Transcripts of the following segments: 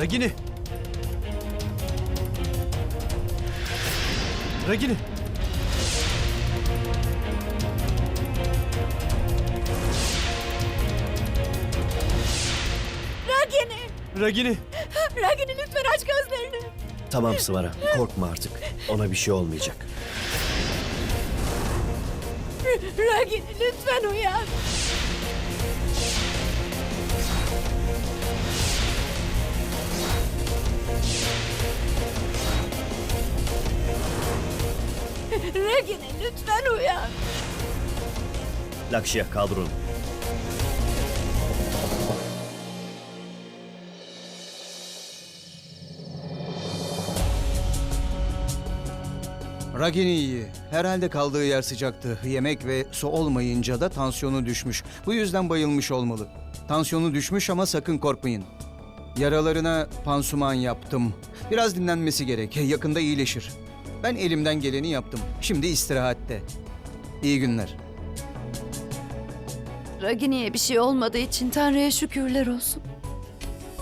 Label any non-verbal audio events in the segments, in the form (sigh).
Ragini. Ragini. Ragini! Ragini. Ragini lütfen aç gözlerini. Tamam Sıvara, korkma artık. Ona bir şey olmayacak. Ragini lütfen uyan. Lakşya kaldır onu. Ragini iyi. Herhalde kaldığı yer sıcaktı. Yemek ve su olmayınca da tansiyonu düşmüş. Bu yüzden bayılmış olmalı. Tansiyonu düşmüş ama sakın korkmayın. Yaralarına pansuman yaptım. Biraz dinlenmesi gerek. Yakında iyileşir. Ben elimden geleni yaptım. Şimdi istirahatte. İyi günler. Ragini'ye bir şey olmadığı için Tanrı'ya şükürler olsun.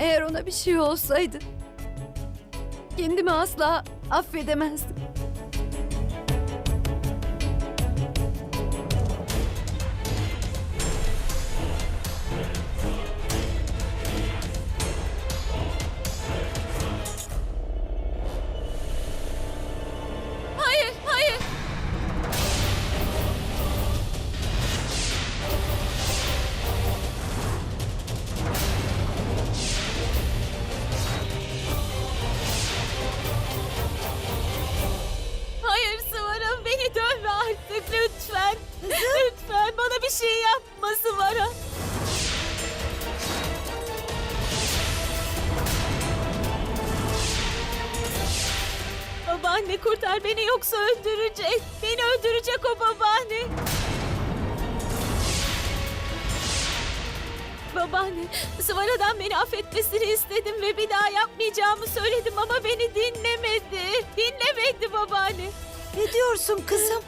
Eğer ona bir şey olsaydı kendimi asla affedemezdim. Babaanne kurtar beni yoksa öldürecek. Beni öldürecek o babaanne. Babaanne, Sıvara'dan beni affetmesini istedim ve bir daha yapmayacağımı söyledim ama beni dinlemedi. Dinlemedi babaanne. Ne diyorsun kızım?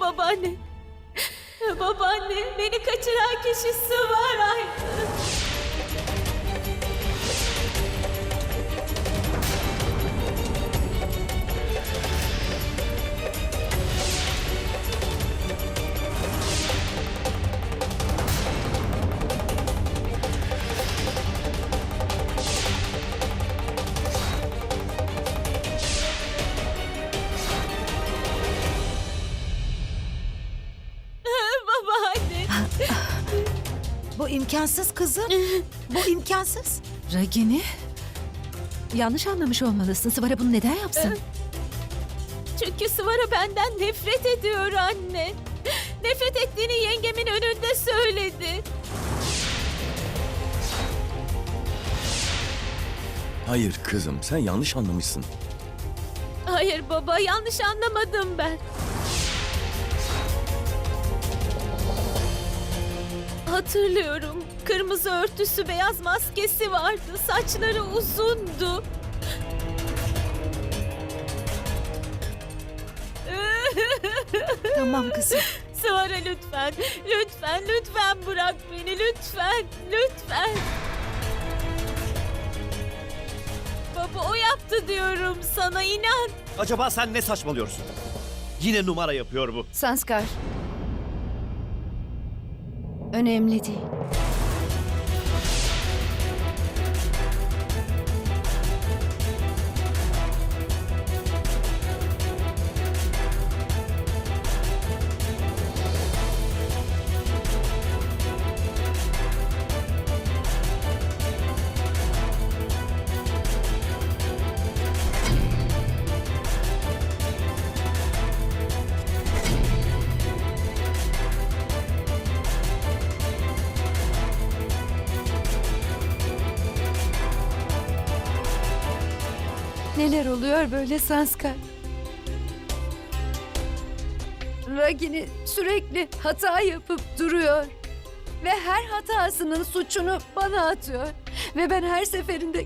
Babaanne. Babaanne, beni kaçıran kişi Sıvara'ydı. Kızım. Bu imkansız. Ragini? Yanlış anlamış olmalısın. Sıvara bunu neden yapsın? Çünkü Sıvara benden nefret ediyor anne. Nefret ettiğini yengemin önünde söyledi. Hayır kızım sen yanlış anlamışsın. Hayır baba yanlış anlamadım ben. Hatırlıyorum. Kırmızı örtüsü, beyaz maskesi vardı. Saçları uzundu. (laughs) Tamam kızım. Sıvara lütfen. Lütfen, lütfen bırak beni. Lütfen, lütfen. Baba o yaptı diyorum sana inan. Acaba sen ne saçmalıyorsun? Yine numara yapıyor bu. Sanskar. Önemli değil. Neler oluyor böyle Sanskar? Ragini sürekli hata yapıp duruyor. Ve her hatasının suçunu bana atıyor. Ve ben her seferinde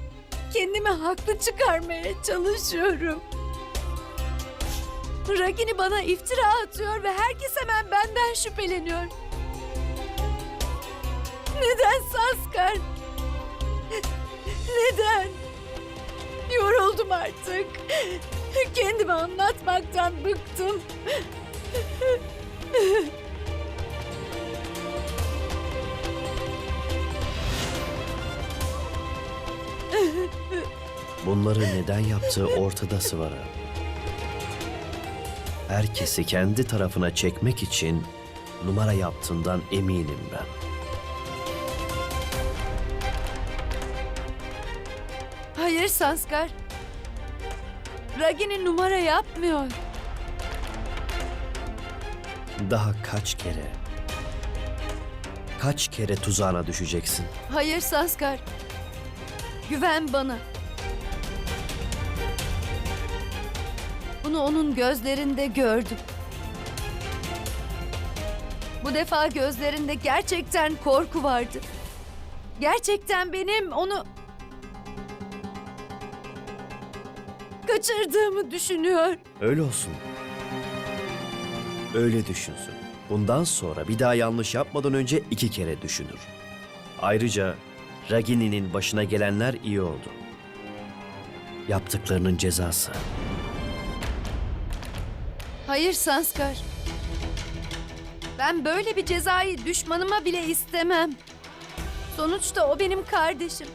kendimi haklı çıkarmaya çalışıyorum. Ragini bana iftira atıyor ve herkes hemen benden şüpheleniyor. Neden Saskar? Neden? Yoruldum artık. Kendimi anlatmaktan bıktım. Bunları neden yaptığı ortada Sıvara. Herkesi kendi tarafına çekmek için numara yaptığından eminim ben. Sanskar. Ragini numara yapmıyor. Daha kaç kere, kaç kere tuzağına düşeceksin? Hayır Sanskar. Güven bana. Bunu onun gözlerinde gördüm. Bu defa gözlerinde gerçekten korku vardı. Gerçekten benim onu kaçırdığımı düşünüyor. Öyle olsun. Öyle düşünsün. Bundan sonra bir daha yanlış yapmadan önce iki kere düşünür. Ayrıca Ragini'nin başına gelenler iyi oldu. Yaptıklarının cezası. Hayır Sanskar. Ben böyle bir cezayı düşmanıma bile istemem. Sonuçta o benim kardeşim.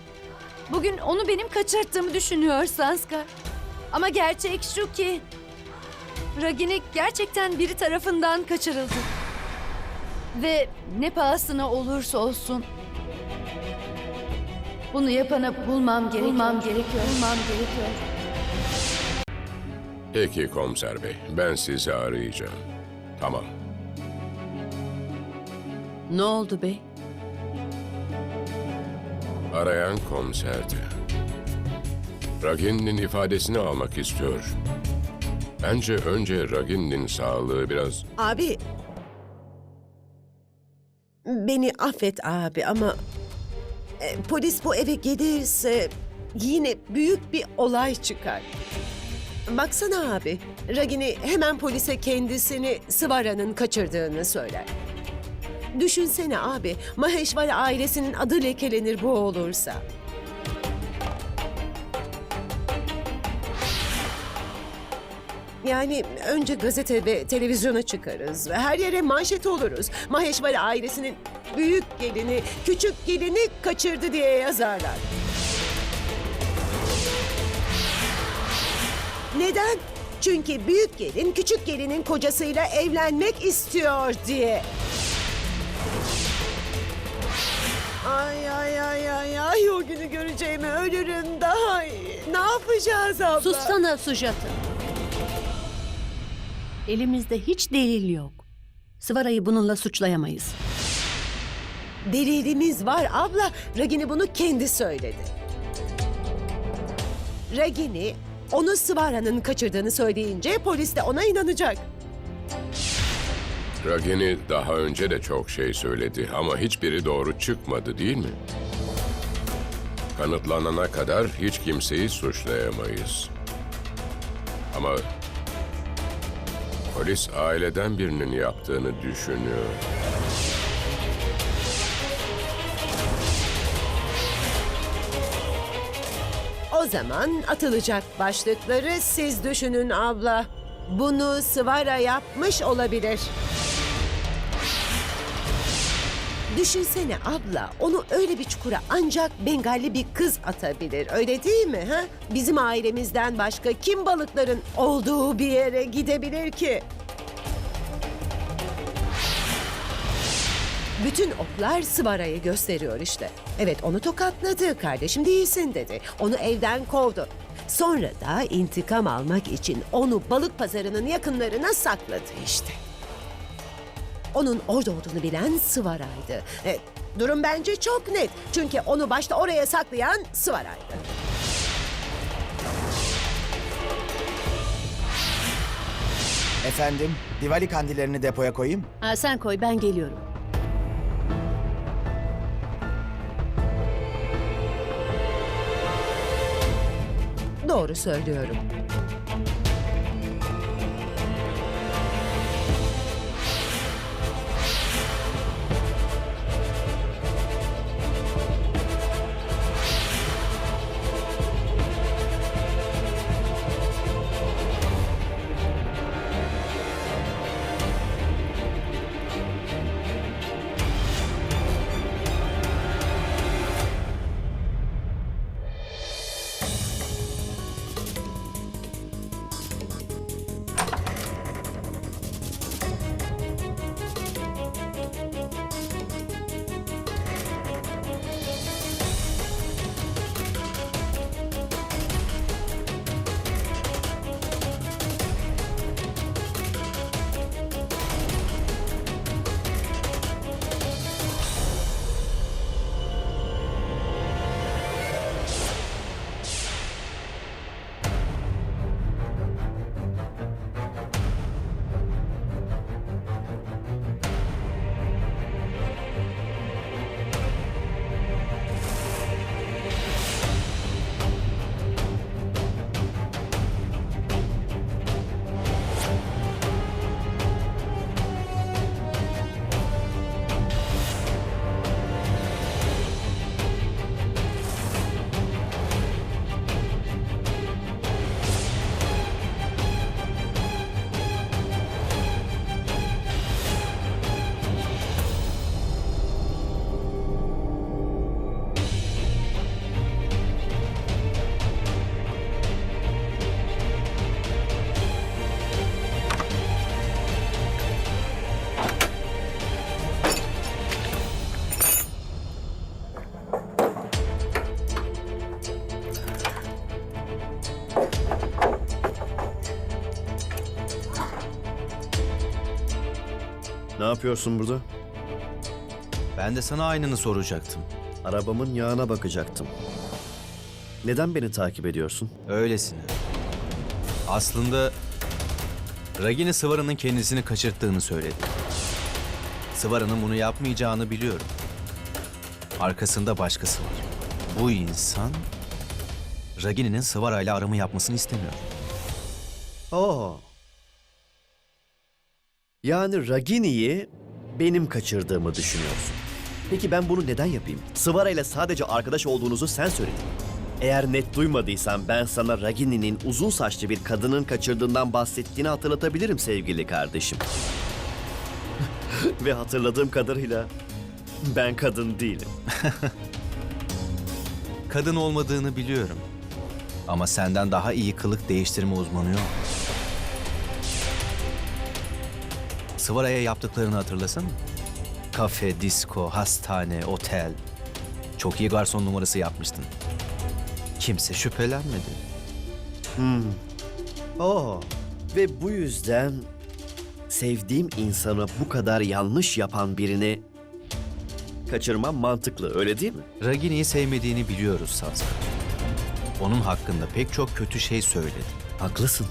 Bugün onu benim kaçırttığımı düşünüyor Sanskar. Ama gerçek şu ki... Ragini gerçekten biri tarafından kaçırıldı. Ve ne pahasına olursa olsun... Bunu yapana bulmam gerekiyor. Bulmam gerekiyor. Bulmam gerekiyor. Peki komiser bey, ben sizi arayacağım. Tamam. Ne oldu bey? Arayan komiserdi. Ragin'in ifadesini almak istiyor. Bence önce Ragin'in sağlığı biraz... Abi. Beni affet abi ama e, polis bu eve gelirse yine büyük bir olay çıkar. Baksana abi, Ragini hemen polise kendisini Sıvara'nın kaçırdığını söyler. Düşünsene abi, Maheshwara ailesinin adı lekelenir bu olursa. Yani önce gazete ve televizyona çıkarız her yere manşet oluruz. Maheshwari ailesinin büyük gelini, küçük gelini kaçırdı diye yazarlar. Neden? Çünkü büyük gelin küçük gelinin kocasıyla evlenmek istiyor diye. Ay ay ay ay ay o günü göreceğime ölürüm daha iyi. Ne yapacağız abla? Sussana Sujata. Elimizde hiç delil yok. Sıvara'yı bununla suçlayamayız. Delilimiz var abla. Ragini bunu kendi söyledi. Ragini onu Sıvara'nın kaçırdığını söyleyince polis de ona inanacak. Ragini daha önce de çok şey söyledi ama hiçbiri doğru çıkmadı değil mi? Kanıtlanana kadar hiç kimseyi suçlayamayız. Ama polis aileden birinin yaptığını düşünüyor. O zaman atılacak başlıkları siz düşünün abla. Bunu Sıvara yapmış olabilir. Düşünsene abla, onu öyle bir çukura ancak Bengalli bir kız atabilir. Öyle değil mi? Ha? Bizim ailemizden başka kim balıkların olduğu bir yere gidebilir ki? Bütün oklar Sıvara'yı gösteriyor işte. Evet onu tokatladı, kardeşim değilsin dedi. Onu evden kovdu. Sonra da intikam almak için onu balık pazarının yakınlarına sakladı işte. Onun orada olduğunu bilen Sıvara'ydı. E, durum bence çok net. Çünkü onu başta oraya saklayan Sıvara'ydı. Efendim, Diwali kandillerini depoya koyayım. Ha, sen koy ben geliyorum. Doğru söylüyorum. Yapıyorsun burada? Ben de sana aynını soracaktım. Arabamın yağına bakacaktım. Neden beni takip ediyorsun? Öylesine. Aslında Ragini Sıvara'nın kendisini kaçırttığını söyledi. Sıvara'nın bunu yapmayacağını biliyorum. Arkasında başkası var. Bu insan Ragini'nin Sıvara ile aramı yapmasını istemiyor. Oo. Yani Ragini'yi benim kaçırdığımı düşünüyorsun. Peki ben bunu neden yapayım? Sıvara ile sadece arkadaş olduğunuzu sen söyledin. Eğer net duymadıysan ben sana Ragini'nin uzun saçlı bir kadının kaçırdığından bahsettiğini hatırlatabilirim sevgili kardeşim. (laughs) Ve hatırladığım kadarıyla ben kadın değilim. Kadın olmadığını biliyorum. Ama senden daha iyi kılık değiştirme uzmanı yok. Sıvara'ya yaptıklarını hatırlasana. Kafe, disko, hastane, otel. Çok iyi garson numarası yapmıştın. Kimse şüphelenmedi. Oo. Ve bu yüzden sevdiğim insana bu kadar yanlış yapan birini kaçırmam mantıklı öyle değil mi? Ragini'yi sevmediğini biliyoruz Sazka. Onun hakkında pek çok kötü şey söyledi. Haklısın.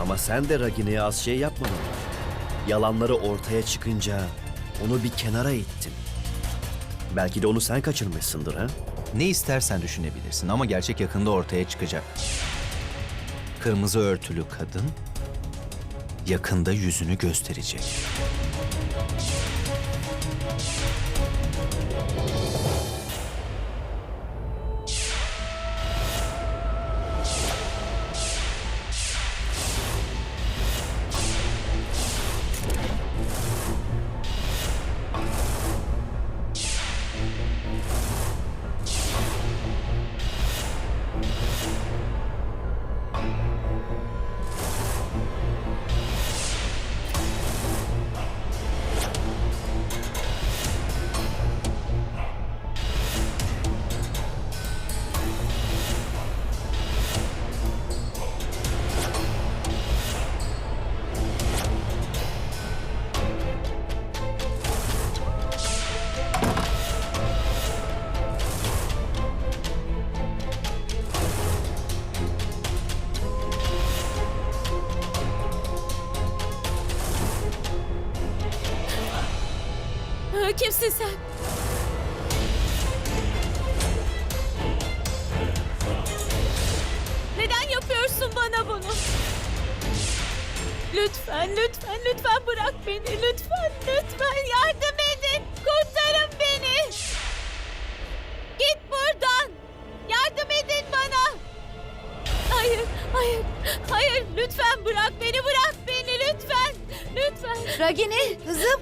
Ama sen de Ragini'ye az şey yapmadın. Yalanları ortaya çıkınca onu bir kenara ittin. Belki de onu sen kaçırmışsındır ha? Ne istersen düşünebilirsin ama gerçek yakında ortaya çıkacak. Kırmızı örtülü kadın yakında yüzünü gösterecek. Kimsin sen? Neden yapıyorsun bana bunu? Lütfen, lütfen, lütfen bırak beni. Lütfen, lütfen yardım edin. Kurtarın beni. Git buradan. Yardım edin bana. Hayır, hayır, hayır. Lütfen bırak beni, bırak beni lütfen. Lütfen. Ragini. Kızım,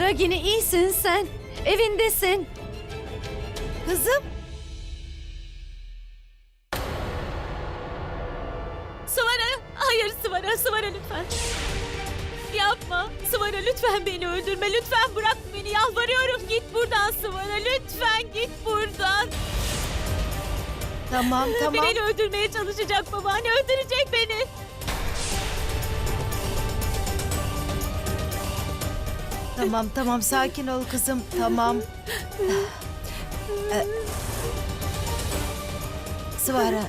Ragini iyisin sen. Evindesin. kızım. Sıvara. Hayır Sıvara. Sıvara lütfen. Yapma. Sıvara lütfen beni öldürme. Lütfen bırak beni. Yalvarıyorum. Git buradan Sıvara. Lütfen git buradan. Tamam, tamam. Beni öldürmeye çalışacak babaanne. Öldürecek beni. Tamam, tamam. Sakin ol kızım. Tamam. Ee, Sıvara.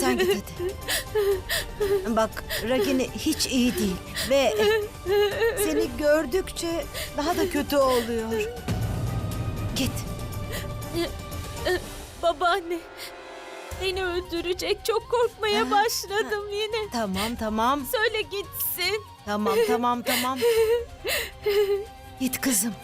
Sen git hadi. Bak Ragini hiç iyi değil ve seni gördükçe daha da kötü oluyor. Git. Babaanne. Beni öldürecek. Çok korkmaya başladım yine. Tamam tamam. Söyle gitsin. Tamam tamam tamam. (laughs) Git kızım.